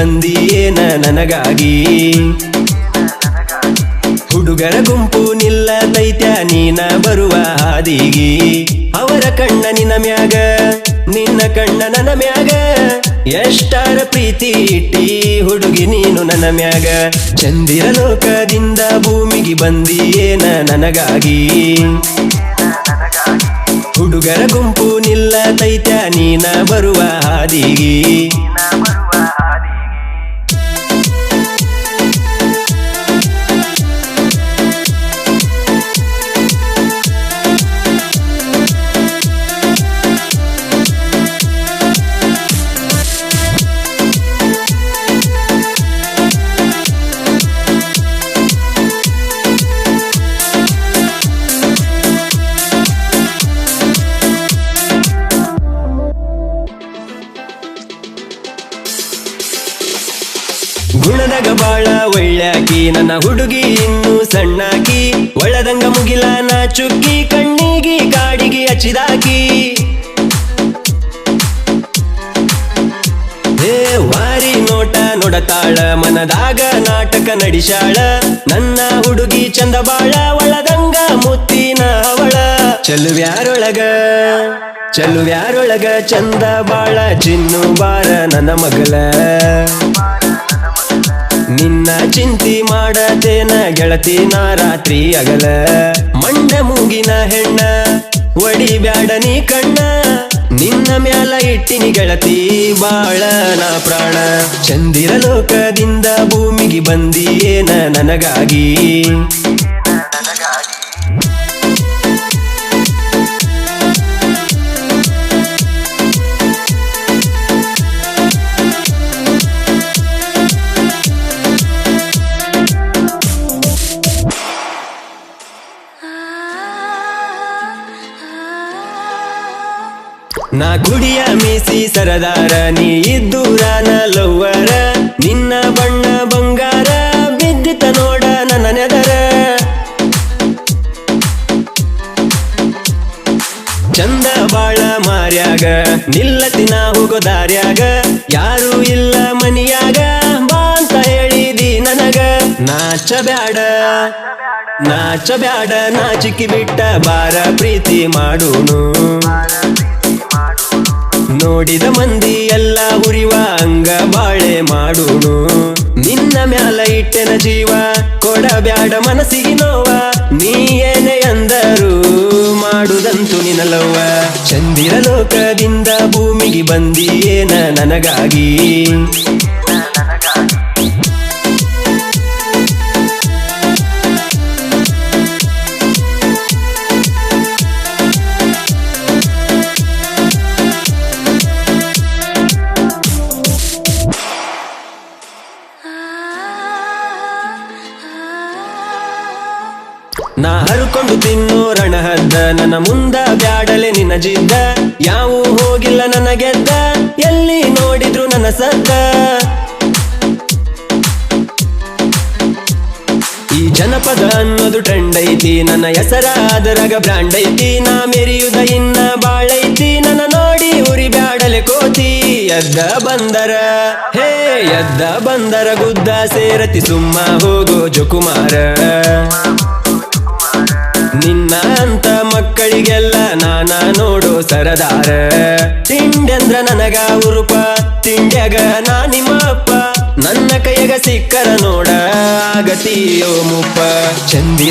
ಬಂದಿಯೇನ ನನಗಾಗಿ. ಹುಡುಗರ ಗುಂಪು ನಿಲ್ಲ ತೈತ್ಯ ನೀನ ಬರುವ ಹಾದಿಗಿ. ಅವರ ಕಣ್ಣ ನಿನ್ನ ಮ್ಯಾಗ, ನಿನ್ನ ಕಣ್ಣ ನನ್ನ ಮ್ಯಾಗ. ಎಷ್ಟಾರ ಪ್ರೀತಿ ಇಟ್ಟಿ ಹುಡುಗಿ ನೀನು ನನ್ನ ಮ್ಯಾಗ. ಚಂದಿರ ಲೋಕದಿಂದ ಭೂಮಿಗೆ ಬಂದಿಯೇನ ನನಗಾಗಿ. ಹುಡುಗರ ಗುಂಪು ನಿಲ್ಲ ತೈತ್ಯ ನೀನ ಬರುವ ಹಾದಿಗಿ. ಗುಣದಾಗ ಬಾಳ ಒಳ್ಳಾಕಿ ನನ್ನ ಹುಡುಗಿ ಇನ್ನು ಸಣ್ಣಾಕಿ ಒಳ್ಳದಂಗ ಮುಗಿಲ ನಾ ಚುಕ್ಕಿ, ಕಣ್ಣಿಗೆ ಕಾಡಿಗೆ ಹಚ್ಚಿದಾಕಿ. ಏ, ವಾರಿ ನೋಟ ನೋಡತಾಳ, ಮನದಾಗ ನಾಟಕ ನಡಿಶಾಳ ನನ್ನ ಹುಡುಗಿ ಚಂದ ಬಾಳ, ಒಳದಂಗ ಮುತ್ತಿನ ಅವಳ. ಚಲುವ್ಯಾರೊಳಗ, ಚೆಲುವ್ಯಾರೊಳಗ ಚಂದ ಬಾಳ, ಚಿನ್ನು ಬಾರ ನನ್ನ ಮಗಳ. ಚಿಂತಿ ಮಾಡತೇನ ಗೆಳತಿ ನಾ ರಾತ್ರಿ ಅಗಲ. ಮಂಡ ಮೂಗಿನ ಹೆಣ್ಣ, ಒಡಿ ಬ್ಯಾಡ ನೀ ಕಣ್ಣ. ನಿನ್ನ ಮ್ಯಾಲ ಇಟ್ಟಿನಿ ಗೆಳತಿ, ಬಾಳ ನಾ ಪ್ರಾಣ. ಚಂದಿರ ಲೋಕದಿಂದ ಭೂಮಿಗೆ ಬಂದಿಯೇನ ನನಗಾಗಿ. ನಾ ಗುಡಿಯ ಮೀಸಿ ಸರದಾರ, ನೀ ಇದ್ದೂರಾನ ಲವ್ವರ, ನಿನ್ನ ಬಣ್ಣ ಬಂಗಾರ ಬಿದ್ದಿತ ನೋಡ ನನ್ನ ನೆದರ. ಚಂದ ಬಾಳ ಮಾರ್ಯಾಗ ನಿಲ್ಲತಿನ ಹೋಗೋ ದಾರ್ಯಾಗ ಯಾರು ಇಲ್ಲ ಮನಿಯಾಗ ಬಾ ಅಂತ ಹೇಳಿದಿ ನನಗ. ನಾಚ ಬ್ಯಾಡ ನಾಚ ಬ್ಯಾಡ ನಾಚಿಕಿ ಬಿಟ್ಟ ಬಾರ ಪ್ರೀತಿ ಮಾಡೋನು. ನೋಡಿದ ಮಂದಿ ಎಲ್ಲ ಉರಿವ, ಅಂಗ ಬಾಳೆ ಮಾಡುಣು. ನಿನ್ನ ಮ್ಯಾಲ ಇಟ್ಟೆನ ಜೀವ ಕೊಡಬ್ಯಾಡ ಮನಸ್ಸಿಗೆ ನೋವ. ನೀ ಏನೇ ಅಂದರು ಮಾಡುದಂತು ನಿನಲವ್ವ ಚಂದಿರ ಲೋಕದಿಂದ ಭೂಮಿಗೆ ಬಂದಿಯೇನ ನನಗಾಗಿ? ನಾ ಹರ್ಕೊಂಡು ತಿನ್ನೋ ರಣಹದ್ದ. ನನ್ನ ಮುಂದ ಬ್ಯಾಡಲೆ ನಿನ್ನ ಜಿದ್ದ ಯಾವ ಹೋಗಿಲ್ಲ ನನ್ನ ಗೆದ್ದ ಎಲ್ಲಿ ನೋಡಿದ್ರು ನನ್ನ ಸದ್ದ. ಈ ಜನಪದ ಅನ್ನೋದು ಟ್ರೆಂಡ್ ಐತಿ ನನ್ನ ಹೆಸರ ಅದರಾಗ ಬ್ರಾಂಡ್ ಐತಿ ನಾ ಮೆರಿಯುದ ಇನ್ನ ಬಾಳೈತಿ. ನನ್ನ ನೋಡಿ ಉರಿ ಬ್ಯಾಡಲೆ ಕೋತಿ. ಎದ್ದ ಬಂದರ, ಹೇ ಎದ್ದ ಬಂದರ ಗುದ್ದ ಸೇರತಿ ಸುಮ್ಮ ಹೋಗೋ ಜೊಕುಮಾರ. ನಿನ್ನ ಅಂತ ಮಕ್ಕಳಿಗೆಲ್ಲ ನಾನ ನೋಡು ಸರದಾರ. ತಿಂಡೆಂದ್ರ ನನಗ ಉರುಪ, ತಿಂಡ್ಯಾಗ ನಾ ನಿಮ್ಮ ಅಪ್ಪ ನನ್ನ ಕೈಯಾಗ ಸಿಕ್ಕರ ನೋಡ ಆಗತಿಯೋ ಮುಪ್ಪ. ಚಂದಿ